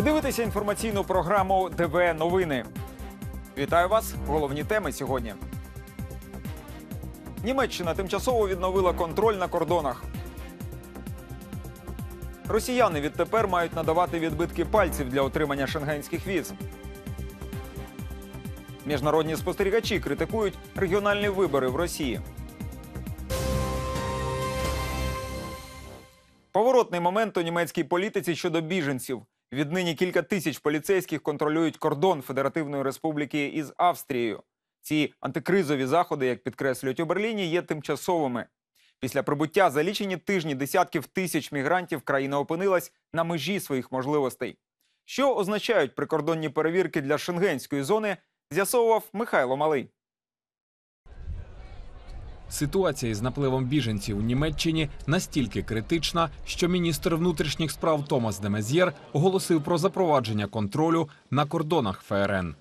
Ви дивитеся інформаційну програму ДВ Новини. Вітаю вас. Головні теми сьогодні. Німеччина тимчасово відновила контроль на кордонах. Росіяни відтепер мають надавати відбитки пальців для отримання шенгенських віз. Міжнародні спостерігачі критикують регіональні вибори в Росії. Поворотний момент у німецькій політиці щодо біженців. Віднині кілька тисяч поліцейських контролюють кордон Федеративної Республіки із Австрією. Ці антикризові заходи, як підкреслюють у Берліні, є тимчасовими. Після прибуття за лічені тижні десятків тисяч мігрантів країна опинилась на межі своїх можливостей. Що означають прикордонні перевірки для шенгенської зони, з'ясовував Михайло Малий. Ситуація із напливом біженців у Німеччині настільки критична, що міністр внутрішніх справ Томас де Мезєр оголосив про запровадження контролю на кордонах ФРН.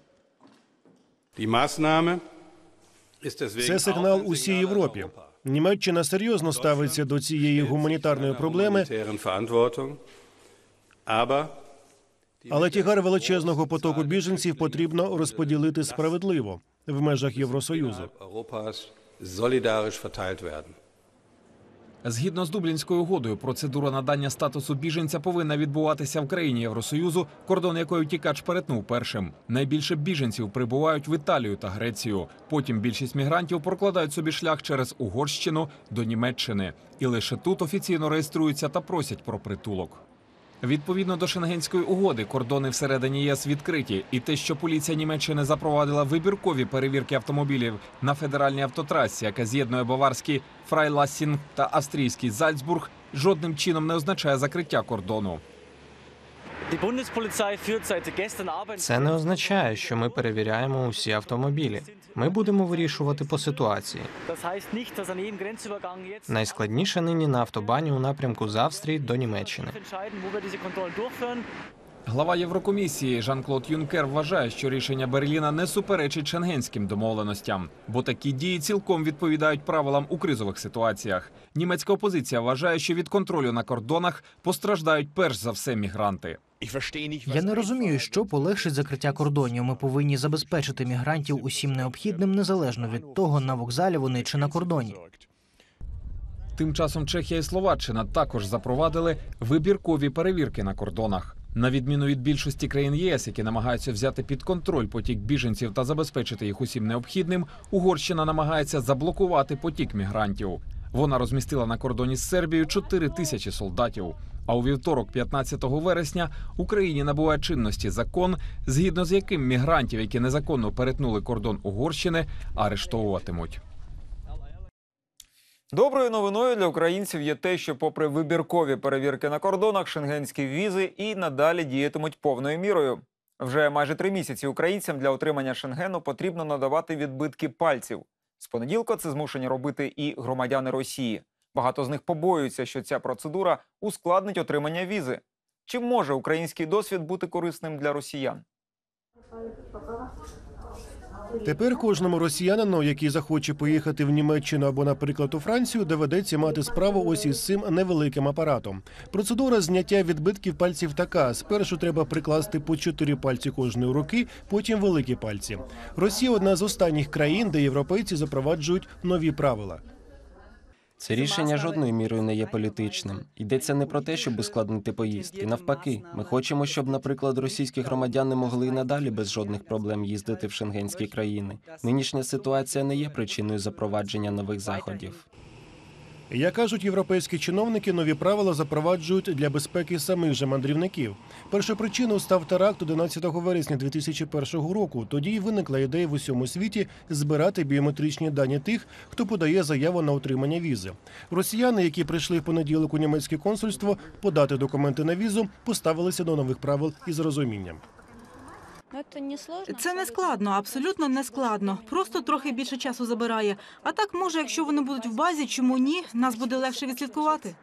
Це сигнал усій Європі. Німеччина серйозно ставиться до цієї гуманітарної проблеми. Але тягар величезного потоку біженців потрібно розподілити справедливо в межах Євросоюзу. Solidarisch verteilt werden. Згідно з Дублінською угодою, процедура надання статусу біженця повинна відбуватися в країні Євросоюзу, кордон якої тікач перетнув першим. Найбільше біженців прибувають в Італію та Грецію. Потім більшість мігрантів прокладають собі шлях через Угорщину до Німеччини, і лише тут офіційно реєструються та просять про притулок. Відповідно до Шенгенської угоди, кордони всередині ЄС відкриті, і те, що поліція Німеччини запровадила вибіркові перевірки автомобілів на федеральній автотрасі, яка з'єднує баварський Фрайласінг та австрійський Зальцбург, жодним чином не означає закриття кордону. Це не означає, що ми перевіряємо усі автомобілі. Ми будемо вирішувати по ситуації. Найскладніше нині на автобані у напрямку з Австрії до Німеччини. Глава Єврокомісії Жан-Клод Юнкер вважає, що рішення Берліна не суперечить шенгенським домовленостям, бо такі дії цілком відповідають правилам у кризових ситуаціях. Німецька опозиція вважає, що від контролю на кордонах постраждають перш за все мігранти. Я не розумію, що полегшить закриття кордонів. Ми повинні забезпечити мігрантів усім необхідним, незалежно від того, на вокзалі вони чи на кордоні. Тим часом Чехія і Словаччина також запровадили вибіркові перевірки на кордонах. На відміну від більшості країн ЄС, які намагаються взяти під контроль потік біженців та забезпечити їх усім необхідним, Угорщина намагається заблокувати потік мігрантів. Вона розмістила на кордоні з Сербією 4 тисячі солдатів. А у вівторок, 15 вересня, Україні набуває чинності закон, згідно з яким мігрантів, які незаконно перетнули кордон Угорщини, арештовуватимуть. Доброю новиною для українців є те, що, попри вибіркові перевірки на кордонах, шенгенські візи і надалі діятимуть повною мірою. Вже майже три місяці українцям для отримання шенгену потрібно надавати відбитки пальців. З понеділка це змушені робити і громадяни Росії. Багато з них побоюються, що ця процедура ускладнить отримання візи. Чи може український досвід бути корисним для росіян? Тепер кожному росіянину, який захоче поїхати в Німеччину або, наприклад, у Францію, доведеться мати справу ось із цим невеликим апаратом. Процедура зняття відбитків пальців така: спершу треба прикласти по чотири пальці кожної руки, потім великі пальці. Росія одна з останніх країн, де європейці запроваджують нові правила. Це рішення жодною мірою не є політичним. Йдеться не про те, щоб ускладнити поїздки. Навпаки, ми хочемо, щоб, наприклад, російські громадяни могли і надалі без жодних проблем їздити в шенгенські країни. Нинішня ситуація не є причиною запровадження нових заходів. Як кажуть європейські чиновники, нові правила запроваджують для безпеки самих же мандрівників. Першою причиною став теракт 11 вересня 2001 року. Тоді виникла ідея в усьому світі збирати біометричні дані тих, хто подає заяву на отримання візи. Росіяни, які прийшли в понеділок у німецьке консульство подати документи на візу, поставилися до нових правил із розумінням. Це не складно, абсолютно не складно. Просто трохи більше часу забирає. А так, може, якщо вони будуть в базі, чому ні? Нас буде легше відслідкувати.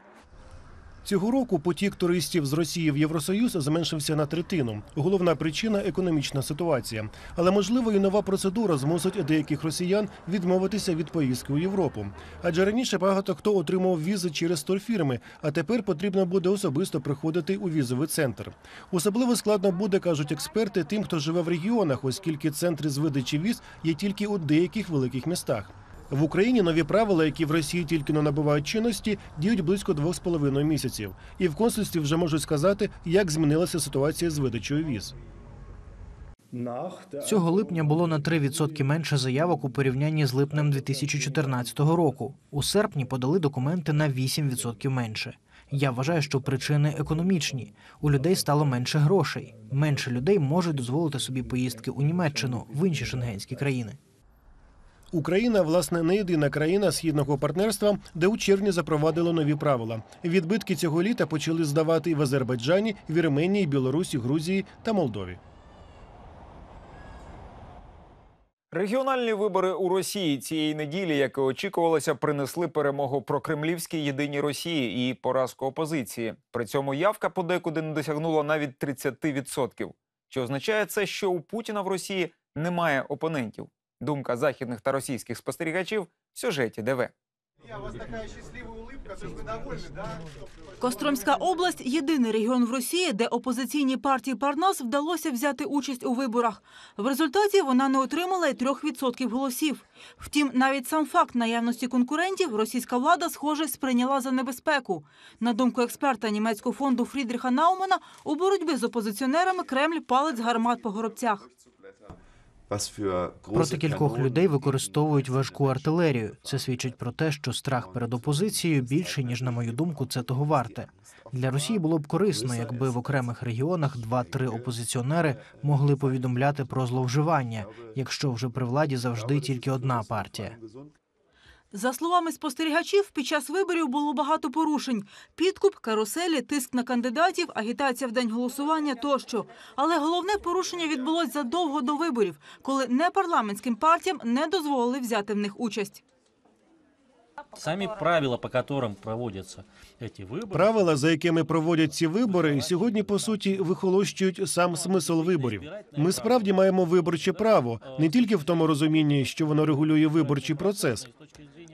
Цього року потік туристів з Росії в Євросоюз зменшився на третину. Головна причина економічна ситуація. Але можливо і нова процедура змусить деяких росіян відмовитися від поїздки у Європу. Адже раніше багато хто отримав візи через турфірми, а тепер потрібно буде особисто приходити у візовий центр. Особливо складно буде, кажуть експерти, тим, хто живе в регіонах, оскільки центри з видачі віз є тільки у деяких великих містах. В Україні нові правила, які в Росії тільки но набувають чинності, діють близько двох з половиною місяців. І в консульстві вже можуть сказати, як змінилася ситуація з видачею віз. Цього липня було на 3% менше заявок у порівнянні з липнем 2014 року. У серпні подали документи на 8% менше. Я вважаю, що причини економічні. У людей стало менше грошей. Менше людей можуть дозволити собі поїздки у Німеччину в інші шенгенські країни. Україна, власне, не єдина країна східного партнерства, де у червні запровадили нові правила. Відбитки цього літа почали здавати і в Азербайджані, Вірменії, Білорусі, Грузії та Молдові. Регіональні вибори у Росії цієї неділі, як і очікувалося, принесли перемогу прокремлівській єдиній Росії і поразку опозиції. При цьому явка подекуди не досягнула навіть 30%. Чи означає це, що у Путіна в Росії немає опонентів? Думка західних та російських спостерігачів в сюжеті ДВ. Костромська область єдиний регіон в Росії, де опозиційній партії Парнас вдалося взяти участь у виборах. В результаті вона не отримала й 3% голосів. Втім, навіть сам факт наявності конкурентів російська влада, схоже, сприйняла за небезпеку. На думку експерта німецького фонду Фрідріха Наумана, у боротьбі з опозиціонерами Кремль палить гармат по горобцях. Проти кількох людей використовують важку артилерію. Це свідчить про те, що страх перед опозицією більше, ніж на мою думку, це того варте. Для Росії було б корисно, якби в окремих регіонах два-три опозиціонери могли повідомляти про зловживання, якщо вже при владі завжди тільки одна партія. За словами спостерігачів, під час виборів було багато порушень: підкуп, каруселі, тиск на кандидатів, агітація в день голосування тощо. Але головне порушення відбулось задовго до виборів, коли непарламентським партіям не дозволили взяти в них участь. Сами правила, по которым проводятся эти выборы, Правила, за якими проводять ці вибори, сьогодні по суті вихолощують сам смисл виборів. Ми справді маємо виборче право не тільки в тому розумінні, що воно регулює виборчий процес,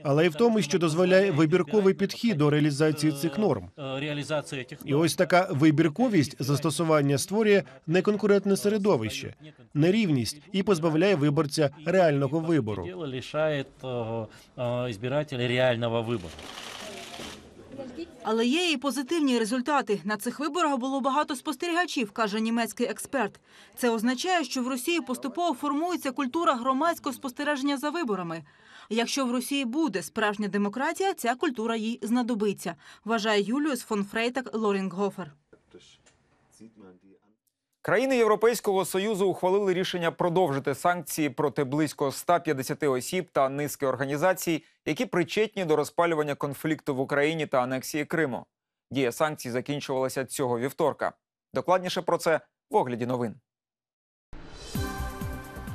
але й в тому, що дозволяє вибірковий підхід до реалізації цих норм. э, реализация этих І ось така вибірковість застосування створює неконкурентне середовище, нерівність і позбавляє виборця реального вибору. дело лишает э, э, избирателя реального выбора. Але є і позитивні результати. На цих виборах було багато спостерігачів, каже німецький експерт. Це означає, що в Росії поступово формується культура громадського спостереження за виборами. Якщо в Росії буде справжня демократія, ця культура їй знадобиться, вважає Юліус фон Фрейтак Лорінгофер. Країни Європейського союзу ухвалили рішення продовжити санкції проти близько 150 осіб та низки організацій, які причетні до розпалювання конфлікту в Україні та анексії Криму. Дія санкцій закінчувалася цього вівторка. Докладніше про це в огляді новин.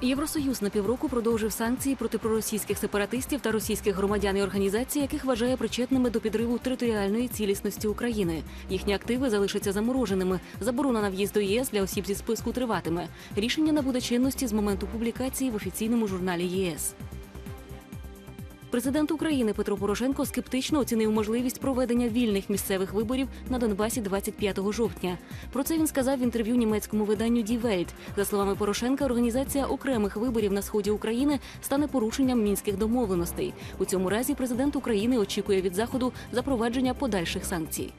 Євросоюз на півроку продовжив санкції проти проросійських сепаратистів та російських громадян і організацій, яких вважає причетними до підриву територіальної цілісності України. Їхні активи залишаться замороженими. Заборона на в'їзд до ЄС для осіб зі списку триватиме. Рішення набуде чинності з моменту публікації в офіційному журналі ЄС. Президент України Петро Порошенко скептично оцінив можливість проведення вільних місцевих виборів на Донбасі 25 жовтня. Про це він сказав в інтерв'ю німецькому виданню Die Welt. За словами Порошенка, організація окремих виборів на сході України стане порушенням мінських домовленостей. У цьому разі президент України очікує від заходу запровадження подальших санкцій.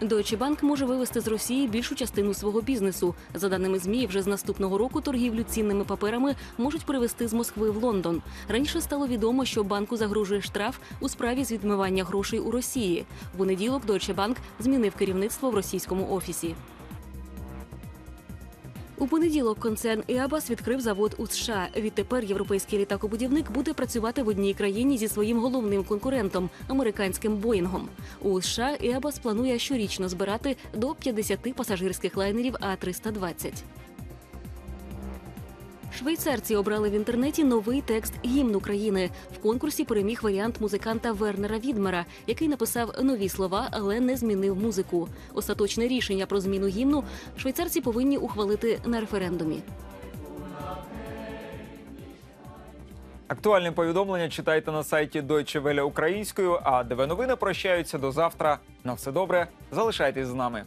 Deutsche Bank може вивести з Росії більшу частину свого бізнесу. За даними ЗМІ, вже з наступного року торгівлю цінними паперами можуть перевести з Москви в Лондон. Раніше стало відомо, що банку загрожує штраф у справі з відмивання грошей у Росії. В понеділок Deutsche Bank змінив керівництво в російському офісі. У понеділок концерн Еабас відкрив завод у США. Відтепер європейський літакобудівник буде працювати в одній країні зі своїм головним конкурентом американським Боїнгом. У США Еабас планує щорічно збирати до 50 пасажирських лайнерів А 320 Швейцарці обрали в інтернеті новий текст гімн України. В конкурсі переміг варіант музиканта Вернера Відмера, який написав нові слова, але не змінив музику. Остаточне рішення про зміну гімну швейцарці повинні ухвалити на референдумі. Актуальні повідомлення читайте на сайті Deutsche Welle українською. А ДВ новини прощаються до завтра. На все добре. Залишайтесь з нами.